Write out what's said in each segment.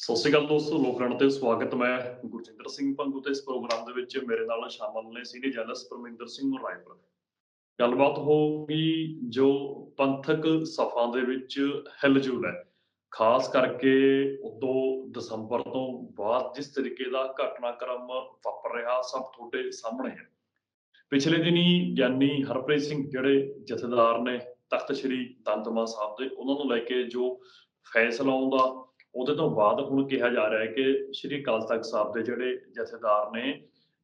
ਸਤਿ ਸ਼੍ਰੀ ਅਕਾਲ ਦੋਸਤੋ ਲੋਕਰਣ ਤੇ ਸਵਾਗਤ। ਮੈਂ ਗੁਰਜਿੰਦਰ ਸਿੰਘ ਪੰਗੂ ਤੇ ਇਸ ਪ੍ਰੋਗਰਾਮ ਦੇ ਵਿੱਚ ਮੇਰੇ ਨਾਲ ਸ਼ਾਮਲ ਨੇ ਸੀਨੀਅਰ ਜਰਨਲਿਸਟ ਪਰਮਿੰਦਰ ਸਿੰਘ ਰਾਏਪੁਰ। ਗੱਲਬਾਤ ਹੋਊਗੀ ਜੋ ਪੰਥਕ ਸਫ਼ਾ ਦੇ ਵਿੱਚ ਹਿਲਜੁਲ ਹੈ। ਖਾਸ ਕਰਕੇ 2 ਦਸੰਬਰ ਤੋਂ ਬਾਅਦ ਜਿਸ ਤਰੀਕੇ ਦਾ ਘਟਨਾਕ੍ਰਮ ਵਾਪਰ ਰਿਹਾ, ਸਭ ਤੁਹਾਡੇ ਸਾਹਮਣੇ ਹੈ। ਪਿਛਲੇ ਦਿਨੀ ਗਿਆਨੀ ਹਰਪ੍ਰੀਤ ਸਿੰਘ ਜਿਹੜੇ ਜਥੇਦਾਰ ਨੇ, ਤਖਤ ਸ੍ਰੀ ਦੰਦਮਾ ਸਾਹਿਬ ਦੇ, ਉਹਨਾਂ ਨੂੰ ਲੈ ਕੇ ਜੋ ਫੈਸਲਾ ਆਉਂਦਾ ਉਹਦੇ ਤੋਂ ਬਾਅਦ ਹੁਣ ਕਿਹਾ ਜਾ ਰਿਹਾ ਹੈ ਕਿ ਸ਼੍ਰੀ ਅਕਾਲ ਤਖਤ ਸਾਹਿਬ ਦੇ ਜਿਹੜੇ ਜਥੇਦਾਰ ਨੇ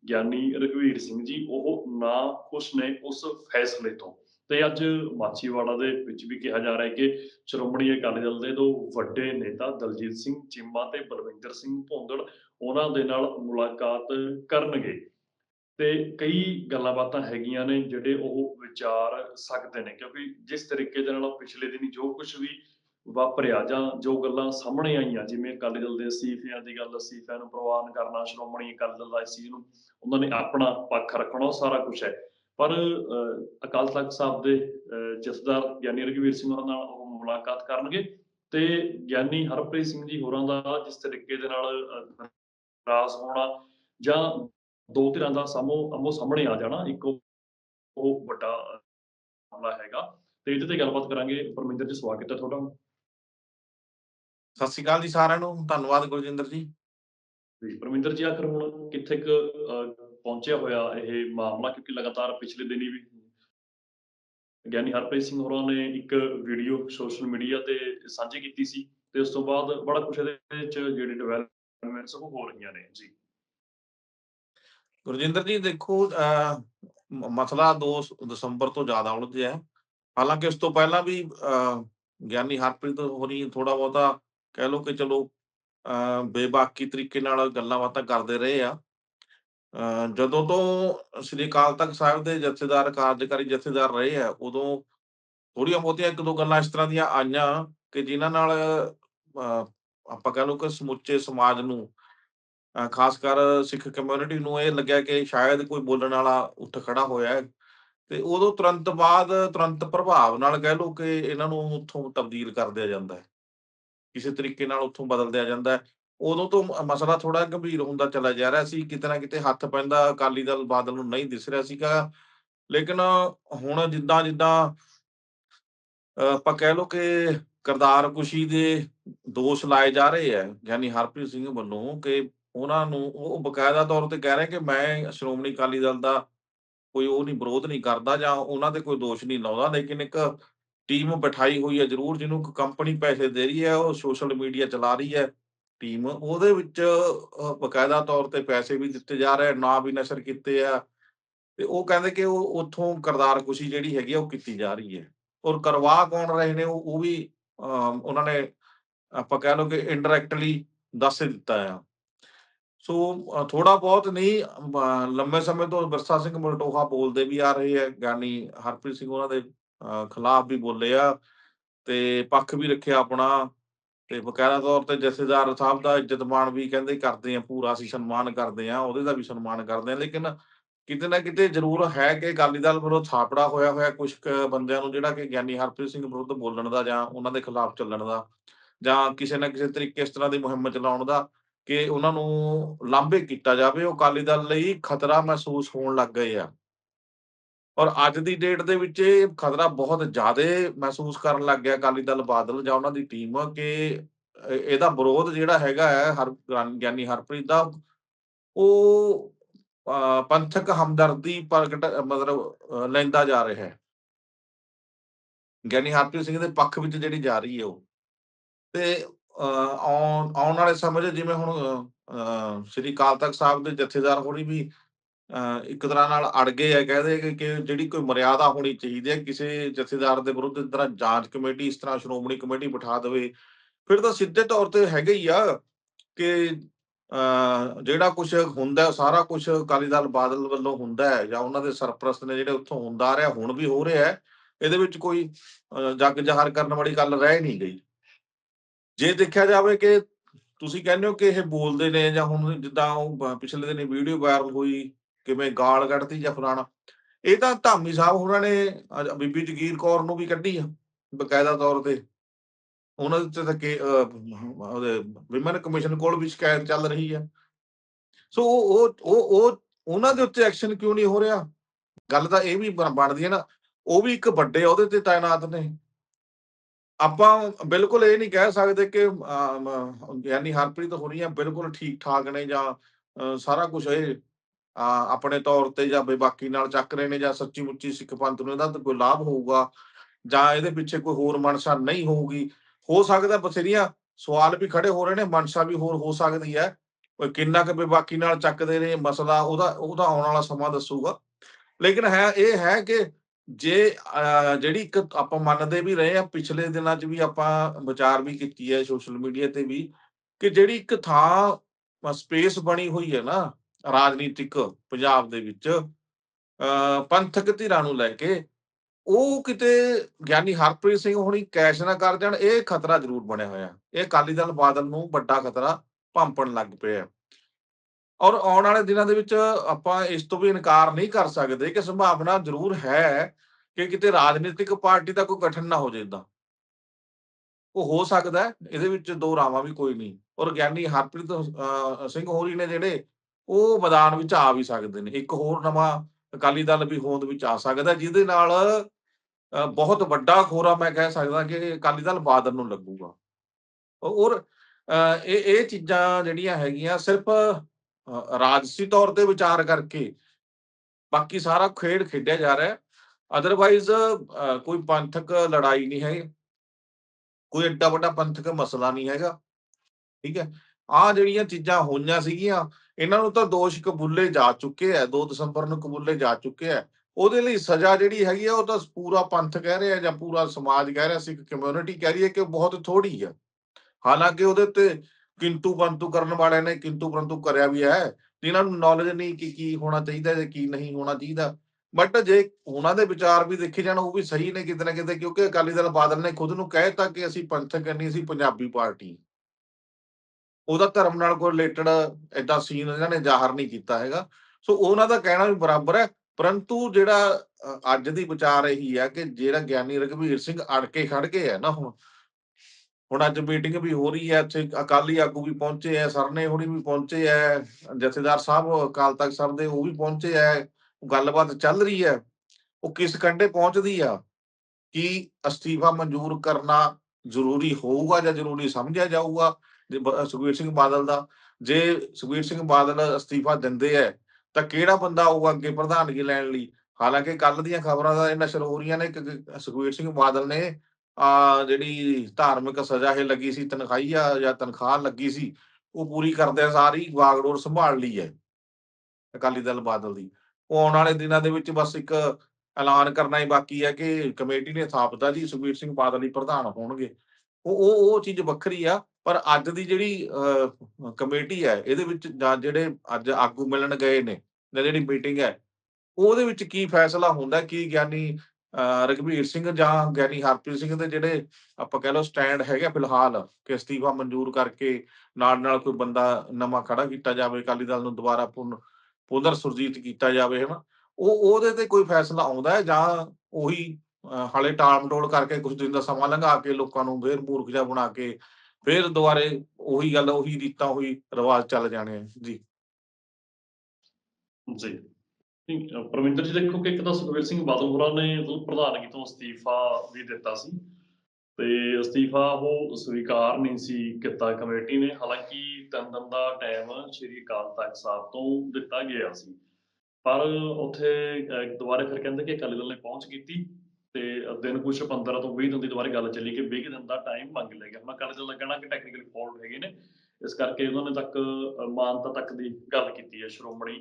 ਗਿਆਨੀ ਰਘਵੀਰ ਸਿੰਘ ਜੀ, ਉਹ ਨਾ ਖੁਸ਼ ਨੇ ਉਸ ਫੈਸਲੇ ਤੋਂ। ਤੇ ਅੱਜ ਮਾਚੀਵਾੜਾ ਦੇ ਵਿੱਚ ਵੀ ਕਿਹਾ ਜਾ ਰਿਹਾ ਹੈ ਕਿ ਸ਼੍ਰੋਮਣੀ ਅਕਾਲੀ ਦਲ ਦੇ ਦੋ ਵੱਡੇ ਨੇਤਾ ਦਲਜੀਤ ਸਿੰਘ ਚੀਮਾ ਤੇ ਬਲਵਿੰਦਰ ਸਿੰਘ ਭੋਂਦੜ, ਉਹਨਾਂ ਦੇ ਨਾਲ ਮੁਲਾਕਾਤ ਕਰਨਗੇ। ਤੇ ਕਈ ਗੱਲਾਂ ਬਾਤਾਂ ਹੈਗੀਆਂ ਨੇ ਜਿਹੜੇ ਉਹ ਵਿਚਾਰ ਸਕਦੇ ਨੇ, ਕਿਉਂਕਿ ਜਿਸ ਤਰੀਕੇ ਦੇ ਨਾਲ ਪਿਛਲੇ ਦਿਨੀ ਜੋ ਕੁਝ ਵੀ ਵਾਪਰਿਆ ਜਾਂ ਜੋ ਗੱਲਾਂ ਸਾਹਮਣੇ ਆਈਆਂ ਜਿਵੇਂ ਅਕਾਲੀ ਦਲ ਦੇ ਅਸਤੀਫਿਆਂ ਦੀ ਗੱਲ ਅਸਤੀਫਿਆਂ ਨੂੰ ਪ੍ਰਵਾਨ ਕਰਨਾ ਸ਼੍ਰੋਮਣੀ ਅਕਾਲੀ ਦਲ ਦਾ ਇਸ ਚੀਜ਼ ਨੂੰ ਉਹਨਾਂ ਨੇ ਆਪਣਾ ਪੱਖ ਰੱਖਣਾ ਉਹ ਸਾਰਾ ਕੁਝ ਹੈ। ਪਰ ਅਹ, ਅਕਾਲ ਤਖਤ ਸਾਹਿਬ ਦੇ ਅਹ, ਜਥੇਦਾਰ ਗਿਆਨੀ ਰਘਵੀਰ ਸਿੰਘ ਹੋਰਾਂ ਨਾਲ ਉਹ ਮੁਲਾਕਾਤ ਕਰਨਗੇ ਤੇ ਗਿਆਨੀ ਹਰਪ੍ਰੀਤ ਸਿੰਘ ਜੀ ਹੋਰਾਂ ਦਾ ਜਿਸ ਤਰੀਕੇ ਦੇ ਨਾਲ ਅਹ, ਹੋਣਾ ਜਾਂ ਦੋ ਧਿਰਾਂ ਦਾ ਸਾਹਮੋ ਆਮੋ ਸਾਹਮਣੇ ਆ ਜਾਣਾ ਇੱਕ ਉਹ ਵੱਡਾ ਮਾਮਲਾ ਹੈਗਾ। ਤੇ ਇਹਦੇ ਤੇ ਗੱਲਬਾਤ ਕਰਾਂਗੇ। ਪਰਮਿੰਦਰ ਜੀ ਸਵਾਗਤ ਹੈ ਤੁਹਾਡਾ। ਸਤਿ ਸ਼੍ਰੀ ਅਕਾਲ ਜੀ ਸਾਰਿਆਂ ਨੂੰ ਧੰਨਵਾਦ ਗੁਰਜਿੰਦਰ ਜੀ। ਜੀ ਪਰਮਿੰਦਰ ਜੀ ਆਖਰ ਹੁਣ ਕਿੱਥੇ ਕੁ ਪਹੁੰਚਿਆ ਹੋਇਆ ਇਹ ਮਾਮਲਾ? ਕਿਉਂਕਿ ਲਗਾਤਾਰ ਪਿਛਲੇ ਦਿਨੀ ਵੀ ਗਿਆਨੀ ਹਰਪ੍ਰੀਤ ਸਿੰਘ ਹੋਰਾਂ ਨੇ ਇੱਕ ਵੀਡੀਓ ਸੋਸ਼ਲ ਮੀਡੀਆ ਤੇ ਸਾਂਝੀ ਕੀਤੀ ਸੀ ਤੇ ਉਸ ਤੋਂ ਬਾਅਦ ਬੜਾ ਕੁਝ ਇਹਦੇ ਵਿੱਚ ਜਿਹੜੀ ਡਿਵੈਲਪਮੈਂਟਸ ਉਹ ਹੋ ਰਹੀਆਂ ਨੇ ਜੀ। ਗੁਰਜਿੰਦਰ ਜੀ ਦੇਖੋ ਮਸਲਾ 2 ਦਸੰਬਰ ਤੋਂ ਜ਼ਿਆਦਾ ਉਲਝਿਆ ਹੈ। ਹਾਲਾਂਕਿ ਉਸ ਤੋਂ ਪਹਿਲਾਂ ਵੀ ਗਿਆਨੀ ਹਰਪ੍ਰੀਤ ਹੋਰੀ ਥੋੜਾ ਬਹੁਤਾ ਕਹਿ ਲਓ ਕਿ ਚਲੋ ਅਹ, ਬੇਬਾਕੀ ਤਰੀਕੇ ਨਾਲ ਗੱਲਾਂ ਬਾਤਾਂ ਕਰਦੇ ਰਹੇ ਆ। ਜਦੋਂ ਤੋਂ ਸ੍ਰੀ ਅਕਾਲ ਤਖਤ ਸਾਹਿਬ ਦੇ ਜਥੇਦਾਰ ਕਾਰਜਕਾਰੀ ਜਥੇਦਾਰ ਰਹੇ ਆ ਉਦੋਂ ਥੋੜੀਆਂ ਬਹੁਤੀਆਂ ਇੱਕ ਦੋ ਗੱਲਾਂ ਇਸ ਤਰ੍ਹਾਂ ਦੀਆਂ ਆਈਆਂ ਕਿ ਜਿਨ੍ਹਾਂ ਨਾਲ ਅਹ, ਆਪਾਂ ਕਹਿ ਲਓ ਕਿ ਸਮੁੱਚੇ ਸਮਾਜ ਨੂੰ ਅ, ਖਾਸ ਕਰ ਸਿੱਖ ਕਮਿਊਨਿਟੀ ਨੂੰ ਇਹ ਲੱਗਿਆ ਕਿ ਸ਼ਾਇਦ ਕੋਈ ਬੋਲਣ ਵਾਲਾ ਉੱਠ ਖੜਾ ਹੋਇਆ ਹੈ। ਤੇ ਉਦੋਂ ਤੁਰੰਤ ਬਾਅਦ ਤੁਰੰਤ ਪ੍ਰਭਾਵ ਨਾਲ ਕਹਿ ਲਓ ਕਿ ਇਹਨਾਂ ਨੂੰ ਉੱਥੋਂ ਤਬਦੀਲ ਕਰ ਦਿਆ ਜਾਂਦਾ ਹੈ। ਕਿਸੇ ਤਰੀਕੇ ਨਾਲ ਉੱਥੋਂ ਬਦਲ ਦਿਆ ਜਾਂਦਾ ਉਦੋਂ ਤੋਂ ਮਸਲਾ ਥੋੜਾ ਗੰਭੀਰ ਹੁੰਦਾ ਚਲਾ ਜਾ ਰਿਹਾ ਸੀ। ਕਿਤੇ ਨਾ ਕਿਤੇ ਹੱਥ ਪੈਂਦਾ, ਅਕਾਲੀ ਦਲ ਬਾਦਲ ਨੂੰ ਨਹੀਂ ਦਿਸ ਰਿਹਾ ਸੀਗਾ। ਲੇਕਿਨ ਹੁਣ ਜਿੱਦਾਂ ਜਿੱਦਾਂ ਆਪਾਂ ਕਹਿ ਲਓ ਕਿ ਕਰਤਾਰ ਕੁਸ਼ੀ ਦੇ ਦੋਸ਼ ਲਾਏ ਜਾ ਰਹੇ ਹੈ, ਯਾਨੀ ਹਰਪ੍ਰੀਤ ਸਿੰਘ ਵੱਲੋਂ ਕਿ ਉਹਨਾਂ ਨੂੰ ਉਹ ਬਕਾਇਦਾ ਤੌਰ ਤੇ ਕਹਿ ਰਹੇ ਕਿ ਮੈਂ ਸ਼੍ਰੋਮਣੀ ਅਕਾਲੀ ਦਲ ਦਾ ਕੋਈ ਉਹ ਨਹੀਂ, ਵਿਰੋਧ ਨਹੀਂ ਕਰਦਾ ਜਾਂ ਉਹਨਾਂ ਤੇ ਕੋਈ ਦੋਸ਼ ਨਹੀਂ ਲਾਉਂਦਾ। ਲੇਕਿਨ ਇੱਕ ਟੀਮ ਬਿਠਾਈ ਹੋਈ ਹੈ ਜ਼ਰੂਰ ਜਿਹਨੂੰ ਕੰਪਨੀ ਪੈਸੇ ਦੇ ਰਹੀ ਹੈ ਉਹ ਸੋਸ਼ਲ ਮੀਡੀਆ ਚਲਾ ਰਹੀ ਹੈ ਟੀਮ। ਉਹਦੇ ਵਿੱਚ ਬਕਾਇਦਾ ਤੌਰ ਤੇ ਪੈਸੇ ਵੀ ਦਿੱਤੇ ਜਾ ਰਹੇ ਨਾਂ ਵੀ ਨਸ਼ਰ ਕੀਤੇ ਆ। ਤੇ ਉਹ ਕਹਿੰਦੇ ਕਿ ਉਹ ਉੱਥੋਂ ਕਰਦਾਰ ਕੁਸ਼ੀ ਜਿਹੜੀ ਹੈਗੀ ਆ ਉਹ ਕੀਤੀ ਜਾ ਰਹੀ ਹੈ। ਔਰ ਕਰਵਾ ਕੌਣ ਰਹੇ ਨੇ ਉਹ ਉਹ ਵੀ ਅ, ਉਹਨਾਂ ਨੇ ਆਪਾਂ ਕਹਿ ਲਓ ਕਿ ਇਨਡਾਇਰੈਕਟਲੀ ਦੱਸ ਦਿੱਤਾ ਆ। ਸੋ ਥੋੜਾ ਬਹੁਤ ਨਹੀਂ ਅ, ਲੰਮੇ ਸਮੇਂ ਤੋਂ ਵਿਰਸਾ ਸਿੰਘ ਮਲਟੋਹਾ ਬੋਲਦੇ ਵੀ ਆ ਰਹੇ ਹੈ ਗਿਆਨੀ ਹਰਪ੍ਰੀਤ ਸਿੰਘ ਉਹਨਾਂ ਦੇ ਖਿਲਾਫ ਵੀ ਬੋਲੇ ਆ ਤੇ ਪੱਖ ਵੀ ਰੱਖਿਆ ਆਪਣਾ ਤੇ ਬਕਾਇਦਾ ਤੌਰ ਤੇ ਜਥੇਦਾਰ ਸਾਹਿਬ ਦਾ ਇੱਜ਼ਤ ਮਾਣ ਵੀ ਕਹਿੰਦੇ ਕਰਦੇ ਆ, ਪੂਰਾ ਅਸੀਂ ਸਨਮਾਨ ਕਰਦੇ ਆ, ਉਹਦੇ ਦਾ ਵੀ ਸਨਮਾਨ ਕਰਦੇ ਆ, ਲੇਕਿਨ ਕਿਤੇ ਨਾ ਕਿਤੇ ਜ਼ਰੂਰ ਹੈ ਕਿ ਅਕਾਲੀ ਦਲ ਵੱਲੋਂ ਥਾਪੜਾ ਹੋਇਆ ਹੋਇਆ ਕੁਝ ਬੰਦਿਆਂ ਨੂੰ ਜਿਹੜਾ ਕਿ ਗਿਆਨੀ ਹਰਪ੍ਰੀਤ ਸਿੰਘ ਵਿਰੁੱਧ ਬੋਲਣ ਦਾ ਜਾਂ ਉਹਨਾਂ ਦੇ ਖਿਲਾਫ ਚੱਲਣ ਦਾ ਜਾਂ ਕਿਸੇ ਨਾ ਕਿਸੇ ਤਰੀਕੇ ਇਸ ਤਰ੍ਹਾਂ ਦੀ ਮੁਹਿੰਮ ਚਲਾਉਣ ਦਾ ਕਿ ਉਹਨਾਂ ਨੂੰ ਲਾਂਭੇ ਕੀਤਾ ਜਾਵੇ, ਉਹ ਅਕਾਲੀ ਦਲ ਲਈ ਖਤਰਾ ਮਹਿਸੂਸ ਹੋਣ ਲੱਗ ਗਏ ਆ। ਔਰ ਅੱਜ ਦੀ ਡੇਟ ਦੇ ਵਿੱਚ ਇਹ ਖਤਰਾ ਬਹੁਤ ਜ਼ਿਆਦਾ ਮਹਿਸੂਸ ਕਰਨ ਲੱਗ ਗਿਆ ਅਕਾਲੀ ਦਲ ਬਾਦਲ ਜਾਂ ਉਹਨਾਂ ਦੀ ਟੀਮ ਕਿ ਇਹਦਾ ਵਿਰੋਧ ਜਿਹੜਾ ਹੈਗਾ ਹੈ ਹਰ ਗਿਆਨੀ ਹਰਪ੍ਰੀਤ ਦਾ ਉਹ ਪੰਥਕ ਹਮਦਰਦੀ ਪ੍ਰਗਟ ਮਤਲਬ ਲੈਂਦਾ ਜਾ ਰਿਹਾ ਹੈ। ਗਿਆਨੀ ਹਰਪ੍ਰੀਤ ਸਿੰਘ ਦੇ ਪੱਖ ਵਿੱਚ ਜਿਹੜੀ ਜਾ ਰਹੀ ਹੈ ਉਹ। ਤੇ ਅ, ਆਉਣ ਆਉਣ ਵਾਲੇ ਸਮੇਂ 'ਚ ਜਿਵੇਂ ਹੁਣ ਅ, ਸ੍ਰੀ ਅਕਾਲ ਤਖਤ ਸਾਹਿਬ ਦੇ ਜਥੇਦਾਰ ਹੋਣੀ ਵੀ ਇੱਕ ਤਰ੍ਹਾਂ ਨਾਲ ਅੜ ਗਏ ਆ ਕਹਦੇ ਕਿ ਜਿਹੜੀ ਕੋਈ ਮਰਿਆਦਾ ਹੋਣੀ ਚਾਹੀਦੀ ਹੈ ਕਿਸੇ ਜਥੇਦਾਰ ਦੇ ਵਿਰੁੱਧ ਇਸ ਤਰ੍ਹਾਂ ਜਾਂਚ ਕਮੇਟੀ ਇਸ ਤਰ੍ਹਾਂ ਸ਼੍ਰੋਮਣੀ ਕਮੇਟੀ ਬਿਠਾ ਦੇਵੇ। ਫਿਰ ਤਾਂ ਸਿੱਧੇ ਤੌਰ ਤੇ ਹੈਗਾ ਹੀ ਆ ਕਿ ਜਿਹੜਾ ਕੁਝ ਹੁੰਦਾ ਸਾਰਾ ਕੁਝ ਅਕਾਲੀ ਦਲ ਬਾਦਲ ਵੱਲੋਂ ਹੁੰਦਾ ਹੈ ਜਾਂ ਉਹਨਾਂ ਦੇ ਸਰਪ੍ਰਸਤ ਨੇ ਜਿਹੜੇ ਉੱਥੋਂ ਹੁੰਦਾ ਆ ਰਿਹਾ ਹੁਣ ਵੀ ਹੋ ਰਿਹਾ ਹੈ ਇਹਦੇ ਵਿੱਚ ਕੋਈ ਅ, ਜੱਗ ਜ਼ਾਹਰ ਕਰਨ ਵਾਲੀ ਗੱਲ ਰਹਿ ਨਹੀਂ ਗਈ। ਜੇ ਦੇਖਿਆ ਜਾਵੇ ਕਿ ਤੁਸੀਂ ਕਹਿੰਦੇ ਹੋ ਕਿ ਇਹ ਬੋਲਦੇ ਨੇ ਜਾਂ ਹੁਣ ਜਿੱਦਾਂ ਉਹ ਪਿਛਲੇ ਦਿਨੀ ਵੀਡੀਓ ਵਾਇਰਲ ਹੋਈ ਕਿਵੇਂ ਗਾਲ ਕੱਢਤੀ ਜਾਂ ਫਲਾਣਾ। ਇਹ ਤਾਂ ਧਾਮੀ ਸਾਹਿਬ ਹੋਰਾਂ ਨੇ ਬੀਬੀ ਜਗੀਰ ਕੌਰ ਨੂੰ ਵੀ ਕੱਢੀ ਆ ਬਕਾਇਦਾ ਤੌਰ ਤੇ। ਉਹਨਾਂ ਦੇ ਉੱਤੇ ਤਾਂ ਉਹਦੇ ਵਿਮਨ ਕਮਿਸ਼ਨ ਕੋਲ ਵੀ ਸ਼ਿਕਾਇਤ ਚੱਲ ਰਹੀ ਹੈ ਸੋ ਉਹ ਉਹ ਉਹ ਉਹਨਾਂ ਦੇ ਉੱਤੇ ਐਕਸ਼ਨ ਕਿਉਂ ਨਹੀਂ ਹੋ ਰਿਹਾ? ਗੱਲ ਤਾਂ ਇਹ ਵੀ ਬਣਦੀ ਹੈ ਨਾ ਉਹ ਵੀ ਇੱਕ ਵੱਡੇ ਅਹੁਦੇ ਤੇ ਤਾਇਨਾਤ ਨੇ। ਆਪਾਂ ਬਿਲਕੁਲ ਇਹ ਨਹੀਂ ਕਹਿ ਸਕਦੇ ਕਿ ਅਮ, ਯਾਨੀ ਹਰਪ੍ਰੀਤ ਹੋਣੀਆਂ ਬਿਲਕੁਲ ਠੀਕ ਠਾਕ ਨੇ ਜਾਂ ਸਾਰਾ ਕੁਝ ਇਹ ਆਪਣੇ ਤੌਰ ਤੇ ਜਾਂ ਬੇਬਾਕੀ ਨਾਲ ਚੱਕ ਰਹੇ ਨੇ ਜਾਂ ਸੱਚੀ ਮੁੱਚੀ ਸਿੱਖ ਪੰਥ ਨੂੰ ਇਹਦਾ ਕੋਈ ਲਾਭ ਹੋਊਗਾ ਜਾਂ ਇਹਦੇ ਪਿੱਛੇ ਕੋਈ ਹੋਰ ਮਨਸ਼ਾ ਨਹੀਂ ਹੋਊਗੀ ਹੋ ਸਕਦਾ ਬਥੇਰੀਆਂ ਸਵਾਲ ਵੀ ਖੜੇ ਹੋ ਰਹੇ ਨੇ ਮਨਸ਼ਾ ਵੀ ਹੋਰ ਹੋ ਸਕਦੀ ਹੈ। ਕੋਈ ਕਿੰਨਾ ਕੁ ਬੇਬਾਕੀ ਨਾਲ ਚੱਕਦੇ ਨੇ ਮਸਲਾ ਉਹਦਾ ਉਹਦਾ ਆਉਣ ਵਾਲਾ ਸਮਾਂ ਦੱਸੂਗਾ। ਲੇਕਿਨ ਹੈ ਇਹ ਹੈ ਕਿ ਜੇ ਅਹ, ਜਿਹੜੀ ਇੱਕ ਆਪਾਂ ਮੰਨਦੇ ਵੀ ਰਹੇ ਆ ਪਿਛਲੇ ਦਿਨਾਂ 'ਚ ਵੀ ਆਪਾਂ ਵਿਚਾਰ ਵੀ ਕੀਤੀ ਹੈ ਸੋਸ਼ਲ ਮੀਡੀਆ ਤੇ ਵੀ ਕਿ ਜਿਹੜੀ ਇੱਕ ਥਾਂ ਸਪੇਸ ਬਣੀ ਹੋਈ ਹੈ ਨਾ ਰਾਜਨੀਤਿਕ ਪੰਜਾਬ ਦੇ ਵਿੱਚ ਅਹ, ਪੰਥਕ ਧਿਰਾਂ ਨੂੰ ਲੈ ਕੇ ਉਹ ਕਿਤੇ ਗਿਆਨੀ ਹਰਪ੍ਰੀਤ ਸਿੰਘ ਹੋਣੀ ਕੈਸ਼ ਨਾ ਕਰ ਜਾਣ ਇਹ ਖਤਰਾ ਜ਼ਰੂਰ ਬਣਿਆ ਹੋਇਆ। ਇਹ ਅਕਾਲੀ ਦਲ ਬਾਦਲ ਨੂੰ ਵੱਡਾ ਖਤਰਾ ਭਾਂਪਣ ਲੱਗ ਪਿਆ ਔਰ ਆਉਣ ਵਾਲੇ ਦਿਨਾਂ ਦੇ ਵਿੱਚ ਆਪਾਂ ਇਸ ਤੋਂ ਵੀ ਇਨਕਾਰ ਨਹੀਂ ਕਰ ਸਕਦੇ ਕਿ ਸੰਭਾਵਨਾ ਜ਼ਰੂਰ ਹੈ ਕਿ ਕਿਤੇ ਰਾਜਨੀਤਿਕ ਪਾਰਟੀ ਦਾ ਕੋਈ ਗਠਨ ਨਾ ਹੋ ਜਾਏ ਉਹ ਹੋ ਸਕਦਾ ਇਹਦੇ ਵਿੱਚ ਦੋ ਰਾਵਾਂ ਵੀ ਕੋਈ ਨਹੀਂ। ਔਰ ਗਿਆਨੀ ਹਰਪ੍ਰੀਤ ਅਹ, ਸਿੰਘ ਹੋਰੀ ਨੇ ਜਿਹੜੇ ਉਹ ਮੈਦਾਨ ਵਿੱਚ ਆ ਵੀ ਸਕਦੇ ਨੇ। ਇੱਕ ਹੋਰ ਨਵਾਂ ਅਕਾਲੀ ਦਲ ਵੀ ਹੋਂਦ ਵਿੱਚ ਆ ਸਕਦਾ, ਜਿਹਦੇ ਨਾਲ ਬਹੁਤ ਵੱਡਾ ਖੋਰਾ ਮੈਂ ਕਹਿ ਸਕਦਾ ਕਿ ਅਕਾਲੀ ਦਲ ਬਾਦਲ ਨੂੰ ਲੱਗੂਗਾ। ਔਰ ਇਹ ਇਹ ਚੀਜ਼ਾਂ ਜਿਹੜੀਆਂ ਹੈਗੀਆਂ ਸਿਰਫ ਰਾਜਸੀ ਤੌਰ ਤੇ ਵਿਚਾਰ ਕਰਕੇ ਬਾਕੀ ਸਾਰਾ ਖੇਡ ਖੇਡਿਆ ਜਾ ਰਿਹਾ। ਹੈ ਅਦਰਵਾਈਜ਼ ਕੋਈ ਪੰਥਕ ਲੜਾਈ ਨਹੀਂ ਹੈ ਕੋਈ ਏਡਾ ਵੱਡਾ ਪੰਥਕ ਮਸਲਾ ਨਹੀਂ ਹੈਗਾ। ਠੀਕ ਹੈ? ਆ ਜਿਹੜੀਆਂ ਚੀਜ਼ਾਂ ਹੋਈਆਂ ਸੀਗੀਆਂ ਇਹਨਾਂ ਨੂੰ ਤਾਂ ਦੋਸ਼ ਕਬੂਲੇ ਜਾ ਚੁੱਕੇ ਆ 2 ਦਸੰਬਰ ਨੂੰ ਕਬੂਲੇ ਜਾ ਚੁੱਕੇ ਆ। ਉਹਦੇ ਲਈ ਸਜ਼ਾ ਜਿਹੜੀ ਹੈਗੀ ਆ, ਉਹ ਤਾਂ ਪੂਰਾ ਪੰਥ ਕਹਿ ਰਿਹਾ ਜਾਂ ਪੂਰਾ ਸਮਾਜ ਕਹਿ ਰਿਹਾ, ਸਿੱਖ ਕਮਿਊਨਿਟੀ ਕਹਿ ਰਹੀ ਹੈ ਕਿ ਬਹੁਤ ਥੋੜੀ ਆ। ਹਾਲਾਂਕਿ ਉਹਦੇ ਉੱਤੇ ਕਿੰਤੂ ਪਰੰਤੂ ਕਰਨ ਵਾਲਿਆਂ ਨੇ ਕਿੰਤੂ ਪਰੰਤੂ ਕਰਿਆ ਵੀ ਹੈ, ਜਿਨ੍ਹਾਂ ਨੂੰ ਨੌਲੇਜ ਨਹੀਂ ਕਿ ਕੀ ਹੋਣਾ ਚਾਹੀਦਾ ਜਾਂ ਕੀ ਨਹੀਂ ਹੋਣਾ ਚਾਹੀਦਾ। ਬਟ ਜੇ ਉਹਨਾਂ ਦੇ ਵਿਚਾਰ ਵੀ ਦੇਖੇ ਜਾਣ, ਉਹ ਵੀ ਸਹੀ ਨੇ ਕਿਤੇ ਨਾ ਕਿਤੇ, ਕਿਉਂਕਿ ਅਕਾਲੀ ਦਲ ਬਾਦਲ ਨੇ ਖੁਦ ਨੂੰ ਕਹਿਤਾ ਕਿ ਅਸੀਂ ਪੰਥਕ ਨਹੀਂ ਅਸੀਂ ਪੰਜਾਬੀ ਪਾਰਟੀ ਉਹਦਾ ਧਰਮ ਨਾਲ ਕੋਈ ਰਿਲੇਟਡ ਐਡਾ ਸੀਨ ਇਹਨਾਂ ਨੇ ਜ਼ਾਹਰ ਨਹੀਂ ਕੀਤਾ ਹੈਗਾ। ਸੋ ਉਹਨਾਂ ਦਾ ਕਹਿਣਾ ਵੀ ਬਰਾਬਰ ਹੈ, ਪਰੰਤੂ ਜਿਹੜਾ ਅੱਜ ਦੀ ਵਿਚਾਰ ਇਹੀ ਹੈ ਕਿ ਜਿਹੜਾ ਗਿਆਨੀ ਰਘਵੀਰ ਸਿੰਘ ਅੜ ਕੇ ਖੜ ਗਏ ਹੈ ਨਾ ਹੁਣ। ਹੁਣ ਅੱਜ ਮੀਟਿੰਗ ਵੀ ਹੋ ਰਹੀ ਹੈ, ਇੱਥੇ ਅਕਾਲੀ ਆਗੂ ਵੀ ਪਹੁੰਚੇ ਹੈ, ਸਰਨੇ ਹੋਣੀ ਵੀ ਪਹੁੰਚੇ ਹੈ, ਜਥੇਦਾਰ ਸਾਹਿਬ, ਅਕਾਲ ਤਖਤ ਸਾਹਿਬ ਦੇ ਉਹ ਵੀ ਪਹੁੰਚੇ ਹੈ ਗੱਲਬਾਤ ਚੱਲ ਰਹੀ ਹੈ। ਉਹ ਕਿਸ ਕੰਢੇ ਪਹੁੰਚਦੀ ਆ? ਕੀ ਅਸਤੀਫਾ ਮਨਜ਼ੂਰ ਕਰਨਾ ਜ਼ਰੂਰੀ ਹੋਊਗਾ ਜਾਂ ਜ਼ਰੂਰੀ ਸਮਝਿਆ ਜਾਊਗਾ? ਜੇ ਸੁਖਬੀਰ ਸਿੰਘ ਬਾਦਲ ਦਾ, ਜੇ ਸੁਖਬੀਰ ਸਿੰਘ ਬਾਦਲ ਅਸਤੀਫਾ ਦਿੰਦੇ ਐ, ਤਾਂ ਕਿਹੜਾ ਬੰਦਾ ਆਊਗਾ ਅੱਗੇ ਪ੍ਰਧਾਨਗੀ ਲੈਣ ਲਈ? ਹਾਲਾਂਕਿ ਕੱਲ ਦੀਆਂ ਖਬਰਾਂ ਦਾ ਇਹ ਨਸ਼ਰ ਹੋ ਰਹੀਆਂ ਨੇ ਕਿ ਕਿ, ਸੁਖਬੀਰ ਸਿੰਘ ਬਾਦਲ ਨੇ, ਆ, ਜਿਹੜੀ ਧਾਰਮਿਕ ਸਜ਼ਾ ਇਹ ਲੱਗੀ ਸੀ, ਤਨਖਾਹੀ ਜਾਂ ਤਨਖਾਹ ਲੱਗੀ ਸੀ, ਉਹ ਪੂਰੀ ਕਰਦਿਆਂ ਸਾਰੀ ਵਾਗਡੋਰ ਸੰਭਾਲ ਲਈ ਹੈ ਅਕਾਲੀ ਦਲ ਬਾਦਲ ਦੀ। ਉਹ ਆਉਣ ਵਾਲੇ ਦਿਨਾਂ ਦੇ ਵਿੱਚ ਬਸ ਇੱਕ ਐਲਾਨ ਕਰਨਾ ਹੀ ਬਾਕੀ ਹੈ ਕਿ ਕਮੇਟੀ ਨੇ ਥਾਪਤਾ ਜੀ, ਸੁਖਬੀਰ ਸਿੰਘ ਬਾਦਲ ਹੀ ਪ੍ਰਧਾਨ ਹੋਣਗੇ। ਉਹ ਉਹ ਉਹ ਚੀਜ਼ ਵੱਖਰੀ ਆ ਪਰ ਅੱਜ ਦੀ ਜਿਹੜੀ ਅਹ, ਕਮੇਟੀ ਹੈ ਇਹਦੇ ਵਿੱਚ ਜਿਹੜੇ ਅੱਜ ਆਗੂ ਮਿਲਣ ਗਏ ਨੇ ਜਿਹੜੀ ਮੀਟਿੰਗ ਹੈ ਉਹਦੇ ਵਿੱਚ ਕੀ ਫੈਸਲਾ ਹੁੰਦਾ ਕੀ ਗਿਆਨੀ ਅਹ, ਰਘਬੀਰ ਸਿੰਘ ਜਾਂ ਗਿਆਨੀ ਹਰਪ੍ਰੀਤ ਸਿੰਘ ਦੇ ਜਿਹੜੇ ਆਪਾਂ ਕਹਿ ਲਓ ਸਟੈਂਡ ਹੈਗੇ ਫਿਲਹਾਲ ਕਿ ਅਸਤੀਫਾ ਮਨਜ਼ੂਰ ਕਰਕੇ ਨਾਲ ਨਾਲ ਕੋਈ ਬੰਦਾ ਨਵਾਂ ਖੜਾ ਕੀਤਾ ਜਾਵੇ ਅਕਾਲੀ ਦਲ ਨੂੰ ਦੁਬਾਰਾ ਪੁਨ ਪੁਨਰ ਸੁਰਜੀਤ ਕੀਤਾ ਜਾਵੇ ਹਨਾ? ਉਹ ਉਹਦੇ ਤੇ ਕੋਈ ਫੈਸਲਾ ਆਉਂਦਾ ਹੈ ਜਾਂ ਉਹੀ ਹਾਲੇ ਟਾਲ ਕਰਕੇ ਕੁਝ ਦਿਨ ਦਾ ਸਮਾਂ ਲੰਘਾ ਕੇ ਲੋਕਾਂ ਨੂੰ ਫੇਰ ਮੂਰਖ ਜਿਹਾ ਬਣਾ ਕੇ ਫੇਰ ਦੁਬਾਰੇ ਉਹੀ ਗੱਲ, ਉਹੀ ਰੀਤਾਂ, ਉਹੀ ਰਿਵਾਜ ਚੱਲ ਜਾਣੇ ਜੀ। ਜੀ। ਪਰਮਿੰਦਰ ਜੀ ਦੇਖੋ ਕਿ ਇੱਕ ਤਾਂ ਸੁਖਬੀਰ ਸਿੰਘ ਬਾਦਲ ਹੋਰਾਂ ਨੇ ਪ੍ਰਧਾਨਗੀ ਤੋਂ ਅਸਤੀਫਾ ਵੀ ਦਿੱਤਾ ਸੀ ਤੇ ਅਸਤੀਫਾ ਉਹ ਸਵੀਕਾਰ ਨਹੀਂ ਸੀ ਕੀਤਾ ਕਮੇਟੀ ਨੇ। ਹਾਲਾਂਕਿ ਤਿੰਨ ਦਿਨ ਦਾ ਟਾਈਮ ਸ਼੍ਰੀ ਅਕਾਲ ਤਖਤ ਸਾਹਿਬ ਤੋਂ ਦਿੱਤਾ ਗਿਆ ਸੀ। ਪਰ ਉੱਥੇ ਦੁਬਾਰੇ ਫਿਰ ਕਹਿੰਦੇ ਕਿ ਅਕਾਲੀ ਦਲ ਨੇ ਪਹੁੰਚ ਕੀਤੀ। ਤੇ ਦਿਨ ਕੁਛ 15 ਤੋਂ 20 ਦਿਨ ਦੀ ਦੁਬਾਰੇ ਗੱਲ ਚੱਲੀ ਕਿ 20 ਦਿਨ ਦਾ ਟਾਈਮ ਮੰਗ ਲਿਆ ਗਿਆ। ਹੁਣ ਅਕਾਲੀ ਦਲ ਕਿ ਟੈਕਨੀਕਲ ਫਾਲਟ ਹੈਗੇ ਨੇ, ਇਸ ਕਰਕੇ ਉਹਨਾਂ ਨੇ ਤੱਕ ਮਾਨਤਾ ਤੱਕ ਦੀ ਗੱਲ ਕੀਤੀ ਹੈ ਸ਼੍ਰੋਮਣੀ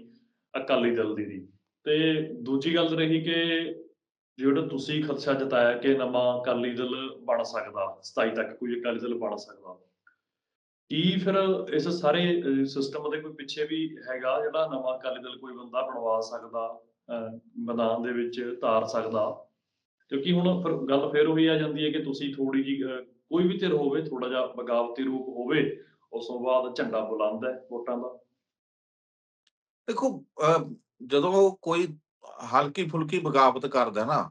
ਅਕਾਲੀ ਦਲ ਦੀ ਦੀ ਤੇ ਦੂਜੀ ਗੱਲ ਰਹੀ ਕਿ ਜਿਹੜਾ ਤੁਸੀਂ ਖਦਸ਼ਾ ਜਤਾਇਆ ਕਿ ਨਵਾਂ ਅਕਾਲੀ ਦਲ ਬਣ ਸਕਦਾ 27 ਤੱਕ ਕੋਈ ਅਕਾਲੀ ਦਲ ਬਣ ਸਕਦਾ, ਕੀ ਫਿਰ ਇਸ ਸਾਰੇ ਸਿਸਟਮ ਦੇ ਕੋਈ ਪਿੱਛੇ ਵੀ ਹੈਗਾ ਜਿਹੜਾ ਨਵਾਂ ਅਕਾਲੀ ਦਲ ਕੋਈ ਬੰਦਾ ਬਣਵਾ ਸਕਦਾ ਮੈਦਾਨ ਦੇ ਵਿੱਚ ਤਾਰ ਸਕਦਾ? ਕਿਉਂਕਿ ਹੁਣ ਫਿਰ ਗੱਲ ਫੇਰ ਉਹੀ ਆ ਜਾਂਦੀ ਹੈ ਕਿ ਤੁਸੀਂ ਥੋੜੀ ਜੀ ਕੋਈ ਵੀ ਧਿਰ ਹੋਵੇ ਥੋੜਾ ਜਿਹਾ ਬਗਾਵਤੀ ਰੂਪ ਹੋਵੇ, ਉਸ ਤੋਂ ਬਾਅਦ ਝੰਡਾ ਬੁਲੰਦ ਹੈ ਵੋਟਾਂ ਦਾ। ਦੇਖੋ ਜਦੋਂ ਕੋਈ ਹਲਕੀ ਫੁਲਕੀ ਬਗਾਵਤ ਕਰਦਾ ਨਾ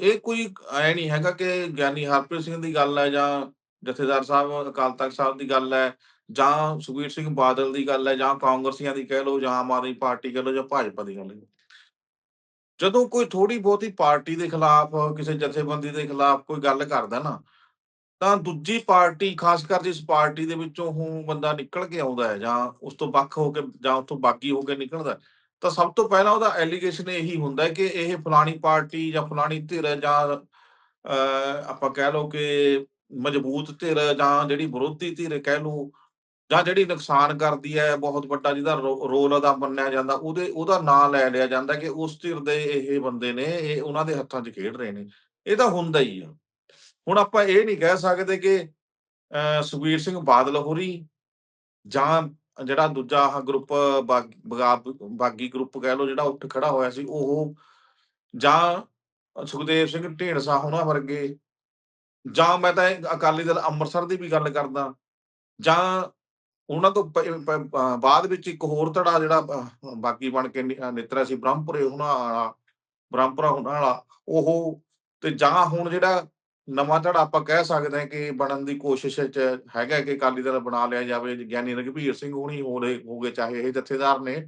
ਇਹ ਕੋਈ ਐ ਨਹੀਂ ਹੈਗਾ ਕਿ ਗਿਆਨੀ ਹਰਪ੍ਰੀਤ ਸਿੰਘ ਦੀ ਗੱਲ ਹੈ ਜਾਂ ਜਥੇਦਾਰ ਸਾਹਿਬ, ਅਕਾਲ ਤਖਤ ਸਾਹਿਬ ਦੀ ਗੱਲ ਹੈ ਜਾਂ ਸੁਖਬੀਰ ਸਿੰਘ ਬਾਦਲ ਦੀ ਗੱਲ ਹੈ ਜਾਂ ਕਾਂਗਰਸੀਆਂ ਦੀ ਕਹਿ ਲਓ ਜਾਂ ਆਮ ਆਦਮੀ ਪਾਰਟੀ ਕਹਿ ਲਓ ਜਾਂ ਭਾਜਪਾ ਦੀ ਗੱਲ ਹੈ। ਜਦੋਂ ਕੋਈ ਥੋੜੀ ਬਹੁਤੀ ਪਾਰਟੀ ਦੇ ਖਿਲਾਫ ਕਿਸੇ ਜਥੇਬੰਦੀ ਦੇ ਖਿਲਾਫ ਕੋਈ ਗੱਲ ਕਰਦਾ ਨਾ ਤਾਂ ਦੂਜੀ ਪਾਰਟੀ ਖਾਸ ਕਰ ਜਿਸ ਪਾਰਟੀ ਦੇ ਵਿੱਚੋਂ ਉਹ ਬੰਦਾ ਨਿਕਲ ਕੇ ਆਉਂਦਾ ਹੈ ਜਾਂ ਉਸ ਤੋਂ ਵੱਖ ਹੋ ਕੇ ਜਾਂ ਉੱਥੋਂ ਬਾਗੀ ਹੋ ਕੇ ਨਿਕਲਦਾ ਤਾਂ ਸਭ ਤੋਂ ਪਹਿਲਾਂ ਉਹਦਾ ਐਲੀਗੇਸ਼ਨ ਇਹੀ ਹੁੰਦਾ ਕਿ ਇਹ ਫਲਾਣੀ ਪਾਰਟੀ ਜਾਂ ਫਲਾਣੀ ਧਿਰ ਜਾਂ ਅਹ, ਆਪਾਂ ਕਹਿ ਲਓ ਕਿ ਮਜ਼ਬੂਤ ਧਿਰ ਜਾਂ ਜਿਹੜੀ ਵਿਰੋਧੀ ਧਿਰ ਕਹਿ ਲਓ ਜਾਂ ਜਿਹੜੀ ਨੁਕਸਾਨ ਕਰਦੀ ਹੈ, ਬਹੁਤ ਵੱਡਾ ਜਿਹਦਾ ਰੋ- ਰੋਲ ਅਦਾ ਮੰਨਿਆ ਜਾਂਦਾ, ਉਹਦੇ, ਉਹਦਾ ਨਾਂ ਲੈ ਲਿਆ ਜਾਂਦਾ ਕਿ ਉਸ ਧਿਰ ਦੇ ਇਹ ਬੰਦੇ ਨੇ, ਇਹ ਉਹਨਾਂ ਦੇ ਹੱਥਾਂ 'ਚ ਖੇਡ ਰਹੇ ਨੇ। ਇਹ ਤਾਂ ਹੁੰਦਾ ਹੀ ਆ। ਹੁਣ ਆਪਾਂ ਇਹ ਨਹੀਂ ਕਹਿ ਸਕਦੇ ਕਿ ਸੁਖਬੀਰ ਸਿੰਘ ਬਾਦਲ ਹੋਰੀ ਜਾਂ ਜਿਹੜਾ ਦੂਜਾ ਆਹ ਗਰੁੱਪ ਬਾਗੀ ਗਰੁੱਪ ਕਹਿ ਲਓ, ਜਿਹੜਾ ਉੱਠ ਖੜਾ ਹੋਇਆ ਸੀ, ਉਹ ਜਾਂ ਸੁਖਦੇਵ ਸਿੰਘ ਢੀਂਡਸਾ ਉਹਨਾਂ ਵਰਗੇ ਜਾਂ ਮੈਂ ਤਾਂ ਅਕਾਲੀ ਦਲ ਅੰਮ੍ਰਿਤਸਰ ਦੀ ਵੀ ਗੱਲ ਕਰਦਾ ਜਾਂ ਉਹਨਾਂ ਤੋਂ ਪ- ਬਾਅਦ ਵਿੱਚ ਇੱਕ ਹੋਰ ਧੜਾ ਜਿਹੜਾ ਬਾਕੀ ਬਣ ਕੇ ਨਿ- ਸੀ ਬ੍ਰਹਮਪੁਰੇ ਉਹਨਾਂ ਵਾਲਾ, ਬ੍ਰਹਮਪੁਰਾ ਉਹਨਾਂ ਵਾਲਾ, ਉਹ ਤੇ ਜਾਂ ਹੁਣ ਜਿਹੜਾ ਨਵਾਂ ਧੜਾ ਆਪਾਂ ਕਹਿ ਸਕਦੇ ਹਾਂ ਕਿ ਬਣਨ ਦੀ ਕੋਸ਼ਿਸ਼ ਚ ਹੈਗਾ ਕਿ ਅਕਾਲੀ ਦਲ ਬਣਾ ਲਿਆ ਜਾਵੇ, ਗਿਆਨੀ ਰਘਬੀਰ ਸਿੰਘ ਹੁਣੀ ਹੋਰੇ ਹੋਗੇ, ਚਾਹੇ ਇਹ ਜਥੇਦਾਰ ਨੇ,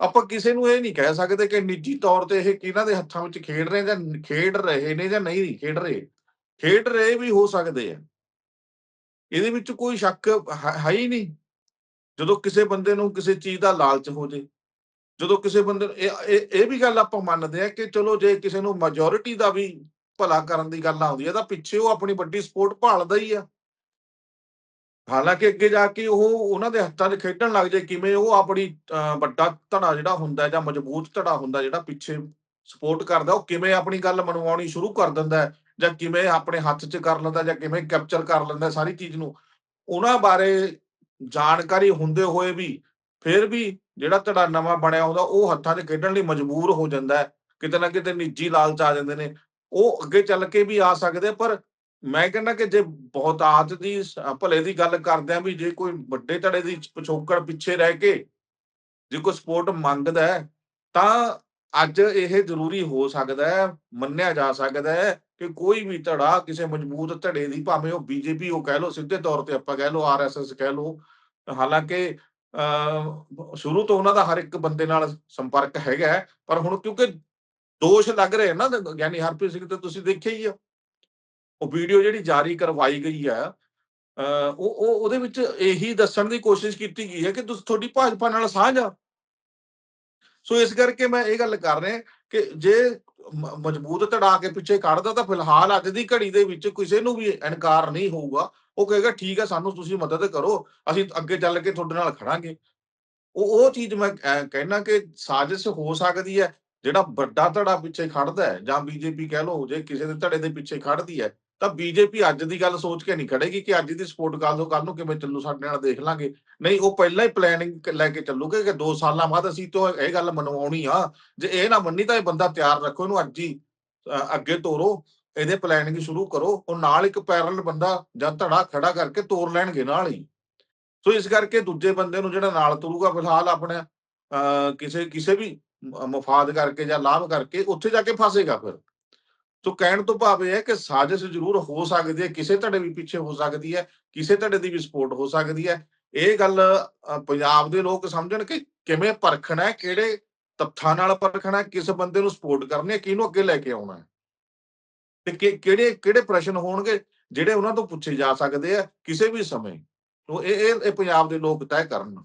ਆਪਾਂ ਕਿਸੇ ਨੂੰ ਇਹ ਨਹੀਂ ਕਹਿ ਸਕਦੇ ਕਿ ਨਿੱਜੀ ਤੌਰ ਤੇ ਇਹ ਕਿਹਨਾਂ ਦੇ ਹੱਥਾਂ ਵਿੱਚ ਖੇਡ ਰਹੇ ਜਾਂ ਖੇਡ ਰਹੇ ਨੇ ਜਾਂ ਨਹੀਂ ਖੇਡ ਰਹੇ ਖੇਡ ਰਹੇ ਵੀ ਹੋ ਸਕਦੇ ਆ। ਇਹਦੇ ਵਿੱਚ ਕੋਈ ਸ਼ੱਕ ਹੈ ਹੈ ਹੀ ਨਹੀਂ। ਜਦੋਂ ਕਿਸੇ ਬੰਦੇ ਨੂੰ ਕਿਸੇ ਚੀਜ਼ ਦਾ ਲਾਲਚ ਹੋ ਜੇ ਜਦੋਂ ਕਿਸੇ ਬੰਦੇ ਨੂੰ- ਇਹ ਇਹ ਵੀ ਗੱਲ ਆਪਾਂ ਮੰਨਦੇ ਆ ਕਿ ਚਲੋ ਜੇ ਕਿਸੇ ਨੂੰ ਮੈਜੋਰਿਟੀ ਦਾ ਵੀ ਭਲਾ ਕਰਨ ਦੀ ਗੱਲ ਆਉਂਦੀ ਹੈ ਤਾਂ ਪਿੱਛੇ ਉਹ ਆਪਣੀ ਵੱਡੀ ਸਪੋਰਟ ਭਾਲਦਾ ਹੀ ਆ। ਹਾਲਾਂਕਿ ਅੱਗੇ ਜਾ ਕੇ ਉਹ ਉਹਨਾਂ ਦੇ ਹੱਥਾਂ 'ਚ ਖੇਡਣ ਲੱਗ ਜਾਏ ਕਿਵੇਂ ਉਹ ਆਪਣੀ ਅਹ, ਵੱਡਾ ਧੜਾ ਜਿਹੜਾ ਹੁੰਦਾ ਜਾਂ ਮਜ਼ਬੂਤ ਧੜਾ ਹੁੰਦਾ ਜਿਹੜਾ ਪਿੱਛੇ ਸਪੋਰਟ ਕਰਦਾ ਉਹ ਕਿਵੇਂ ਆਪਣੀ ਗੱਲ ਮਨਵਾਉਣੀ ਸ਼ੁਰੂ ਕਰ ਦਿੰਦਾ ਜਾਂ ਕਿਵੇਂ ਆਪਣੇ ਹੱਥ 'ਚ ਕਰ ਲੈਂਦਾ ਜਾਂ ਕਿਵੇਂ ਕੈਪਚਰ ਕਰ ਲੈਂਦਾ ਸਾਰੀ ਚੀਜ਼ ਨੂੰ ਉਹਨਾਂ ਬਾਰੇ ਜਾਣਕਾਰੀ ਹੁੰਦੇ ਹੋਏ ਵੀ, ਫਿਰ ਵੀ ਜਿਹੜਾ ਧੜਾ ਨਵਾਂ ਬਣਿਆ ਹੁੰਦਾ, ਉਹ ਹੱਥਾਂ 'ਚ ਖੇਡਣ ਲਈ ਮਜਬੂਰ ਹੋ ਜਾਂਦਾ ਹੈ। ਕਿਤੇ ਨਾ ਕਿਤੇ ਨਿੱਜੀ ਲਾਲਚ ਆ ਜਾਂਦੇ ਨੇ। ਉਹ ਅੱਗੇ ਚੱਲ ਕੇ ਵੀ ਆ ਸਕਦੇ ਪਰ ਮੈਂ ਕਹਿੰਦਾ ਕਿ ਜੇ ਬਹੁਤਾਤ ਦੀ ਭਲੇ ਦੀ ਗੱਲ ਕਰਦੇ ਆ ਵੀ ਜੇ ਕੋਈ ਵੱਡੇ ਧੜੇ ਦੀ ਪਿਛੋਕੜ ਪਿੱਛੇ ਰਹਿ ਕੇ ਜੇ ਕੋਈ ਸਪੋਰਟ ਮੰਗਦਾ ਹੈ, ਤਾਂ ਅੱਜ ਇਹ ਜ਼ਰੂਰੀ ਹੋ ਸਕਦਾ ਹੈ, ਮੰਨਿਆ ਜਾ ਸਕਦਾ ਹੈ ਕਿ ਕੋਈ ਵੀ ਧੜਾ ਕਿਸੇ ਮਜ਼ਬੂਤ ਧੜੇ ਦੀ, ਭਾਵੇਂ ਉਹ ਬੀਜੇਪੀ ਉਹ ਕਹਿ ਲਓ, ਸਿੱਧੇ ਤੌਰ ਤੇ ਆਪਾਂ ਕਹਿ ਲਓ ਆਰਐਸਐਸ ਕਹਿ ਲਓ, ਹਾਲਾਂਕਿ ਸ਼ੁਰੂ ਤੋਂ ਉਹਨਾਂ ਦਾ ਹਰ ਇੱਕ ਬੰਦੇ ਨਾਲ ਸੰਪਰਕ ਹੈਗਾ ਪਰ ਹੁਣ ਕਿਉਂਕਿ ਦੋਸ਼ ਲੱਗ ਰਹੇ ਨਾ ਗਿਆਨੀ ਹਰਪ੍ਰੀਤ ਸਿੰਘ ਤੇ ਤੁਸੀਂ ਦੇਖਿਆ ਹੀ ਆ। ਉਹ ਵੀਡੀਓ ਜਿਹੜੀ ਜਾਰੀ ਕਰਵਾਈ ਗਈ ਆ ਉਹ ਉਹ, ਉਹਦੇ ਵਿੱਚ ਇਹੀ ਦੱਸਣ ਦੀ ਕੋਸ਼ਿਸ਼ ਕੀਤੀ ਗਈ ਹੈ ਕਿ ਤੁਸੀਂ ਤੁਹਾਡੀ ਭਾਜਪਾ ਨਾਲ ਸਾਂਝ ਆ। ਸੋ ਇਸ ਕਰਕੇ ਮੈਂ ਇਹ ਗੱਲ ਕਰ ਰਿਹਾ ਕਿ ਜੇ ਮਜ਼ਬੂਤ ਧੜਾ ਕੇ ਪਿੱਛੇ ਕੱਢਦਾ ਤਾਂ ਫਿਲਹਾਲ ਅੱਜ ਦੀ ਘੜੀ ਦੇ ਵਿੱਚ ਕਿਸੇ ਨੂੰ ਵੀ ਇਨਕਾਰ ਨਹੀਂ ਹੋਊਗਾ। ਉਹ ਕਹੇਗਾ ਠੀਕ ਹੈ ਸਾਨੂੰ ਤੁਸੀਂ ਮਦਦ ਕਰੋ ਅਸੀਂ ਅੱਗੇ ਚੱਲ ਕੇ ਤੁਹਾਡੇ ਨਾਲ ਖੜਾਂਗੇ। ਉਹ ਉਹ ਚੀਜ਼ ਮੈਂ ਅਹ, ਕਹਿਣਾ ਕਿ ਸਾਜ਼ਿਸ਼ ਹੋ ਸਕਦੀ ਹੈ ਜਿਹੜਾ ਵੱਡਾ ਧੜਾ ਪਿੱਛੇ ਖੜਦਾ ਹੈ ਜਾਂ ਬੀਜੇਪੀ ਕਹਿ ਲਓ ਜੇ ਕਿਸੇ ਦੇ ਧੜੇ ਦੇ ਪਿੱਛੇ ਖੜਦੀ ਹੈ ਤਾਂ ਬੀਜੇਪੀ ਅੱਜ ਦੀ ਗੱਲ ਸੋਚ ਕੇ ਨਹੀਂ ਖੜੇਗੀ ਕਿ ਅੱਜ ਦੀ ਸਪੋਰਟ ਕਰ ਦੋ ਕੱਲ ਨੂੰ ਕਿਵੇਂ ਚੱਲੂ ਸਾਡੇ ਨਾਲ ਦੇਖ ਲਾਂਗੇ। ਨਹੀਂ ਉਹ ਪਹਿਲਾਂ ਹੀ ਪਲੈਨਿੰਗ ਲੈ ਕੇ ਚੱਲੂਗੇ ਕਿ 2 ਸਾਲਾਂ ਬਾਅਦ ਅਸੀਂ ਤੋਂ ਇਹ ਗੱਲ ਮਨਵਾਉਣੀ ਆ। ਜੇ ਇਹ ਨਾ ਮੰਨੀ ਤਾਂ ਇਹ ਬੰਦਾ ਤਿਆਰ ਰੱਖੋ ਇਹਨੂੰ ਅੱਜ ਹੀ ਅੱਗੇ ਤੋਰੋ ਇਹਦੇ ਪਲੈਨਿੰਗ ਸ਼ੁਰੂ ਕਰੋ ਉਹ ਨਾਲ ਇੱਕ ਪੈਰਲ ਬੰਦਾ ਜਾਂ ਧੜਾ ਖੜਾ ਕਰਕੇ ਤੋਰ ਲੈਣਗੇ ਨਾਲ ਹੀ। ਸੋ ਇਸ ਕਰਕੇ ਦੂਜੇ ਬੰਦੇ ਨੂੰ ਜਿਹੜਾ ਨਾਲ ਤੁਰੂਗਾ ਫਿਲਹਾਲ ਆਪਣੇ ਅ, ਕਿਸੇ ਕਿਸੇ ਵੀ ਮਫਾਦ ਕਰਕੇ ਜਾਂ ਲਾਭ ਕਰਕੇ ਉੱਥੇ ਜਾ ਕੇ ਫਸੇਗਾ ਫਿਰ। ਸੋ ਕਹਿਣ ਤੋਂ ਭਾਵ ਇਹ ਹੈ ਕਿ ਸਾਜ਼ਿਸ਼ ਜ਼ਰੂਰ ਹੋ ਸਕਦੀ ਹੈ, ਕਿਸੇ ਧੜੇ ਵੀ ਪਿੱਛੇ ਹੋ ਸਕਦੀ ਹੈ, ਕਿਸੇ ਧੜੇ ਦੀ ਵੀ ਸਪੋਰਟ ਹੋ ਸਕਦੀ ਹੈ। ਇਹ ਗੱਲ ਪੰਜਾਬ ਦੇ ਲੋਕ ਸਮਝਣ ਕਿ ਕਿਵੇਂ ਪਰਖਣਾ ਹੈ, ਕਿਹੜੇ ਤੱਥਾਂ ਨਾਲ ਪਰਖਣਾ ਕਿਸ ਬੰਦੇ ਨੂੰ ਸਪੋਰਟ ਕਰਨੀ ਹੈ, ਕਿਹਨੂੰ ਅੱਗੇ ਲੈ ਕੇ ਆਉਣਾ ਹੈ। ਤੇ ਕਿਹੜੇ ਕਿਹੜੇ ਪ੍ਰਸ਼ਨ ਹੋਣਗੇ, ਜਿਹੜੇ ਉਹਨਾਂ ਤੋਂ ਪੁੱਛੇ ਜਾ ਸਕਦੇ ਆ ਕਿਸੇ ਵੀ ਸਮੇਂ। ਸੋ ਇਹ ਇਹ ਇਹ ਪੰਜਾਬ ਦੇ ਲੋਕ ਤੈਅ ਕਰਨ।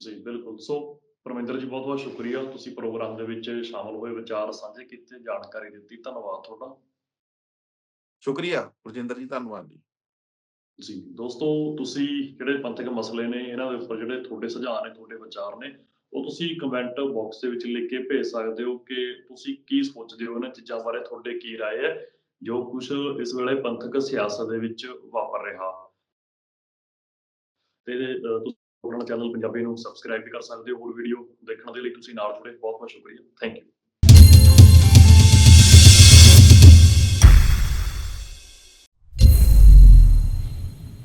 ਜੀ, ਬਿਲਕੁਲ। ਸੋ ਪਰਮਿੰਦਰ ਜੀ ਬਹੁਤ ਬਹੁਤ ਸ਼ੁਕਰੀਆ ਤੁਸੀਂ ਪ੍ਰੋਗਰਾਮ ਦੇ ਵਿੱਚ ਸ਼ਾਮਲ ਹੋਏ ਵਿਚਾਰ ਸਾਂਝੇ ਕੀਤੇ ਜਾਣਕਾਰੀ ਦਿੱਤੀ ਧੰਨਵਾਦ ਤੁਹਾਡਾ ਸ਼ੁਕਰੀਆ ਗੁਰਜਿੰਦਰ ਜੀ ਧੰਨਵਾਦ ਜੀ ਜੀ ਦੋਸਤੋ ਤੁਸੀਂ ਜਿਹੜੇ ਪੰਥਕ ਮਸਲੇ ਨੇ ਇਹਨਾਂ ਦੇ ਉੱਪਰ ਜਿਹੜੇ ਤੁਹਾਡੇ ਸੁਝਾਅ ਨੇ ਤੁਹਾਡੇ ਵਿਚਾਰ ਨੇ ਉਹ ਤੁਸੀਂ ਕਮੈਂਟ ਬਾਕਸ ਦੇ ਵਿੱਚ ਲਿਖ ਕੇ ਭੇਜ ਸਕਦੇ ਹੋ ਕਿ ਤੁਸੀਂ ਕੀ ਸੋਚਦੇ ਹੋ ਇਹਨਾਂ ਚੀਜ਼ਾਂ ਬਾਰੇ ਤੁਹਾਡੇ ਕੀ رائے ਹੈ ਜੋ ਕੁਝ ਇਸ ਵੇਲੇ ਪੰਥਕ ਸਿਆਸਤ ਦੇ ਵਿੱਚ ਵਾਪਰ ਰਿਹਾ ਤੇ ਉਹਨਾਂ ਚੈਨਲ ਪੰਜਾਬੀ ਨੂੰ ਸਬਸਕ੍ਰਾਈਬ ਵੀ ਕਰ ਸਕਦੇ ਹੋ, ਹੋਰ ਵੀਡੀਓ ਦੇਖਣ ਦੇ ਲਈ ਤੁਸੀਂ ਨਾਲ ਜੁੜੇ, ਬਹੁਤ ਬਹੁਤ ਸ਼ੁਕਰੀਆ ਥੈਂਕ ਯੂ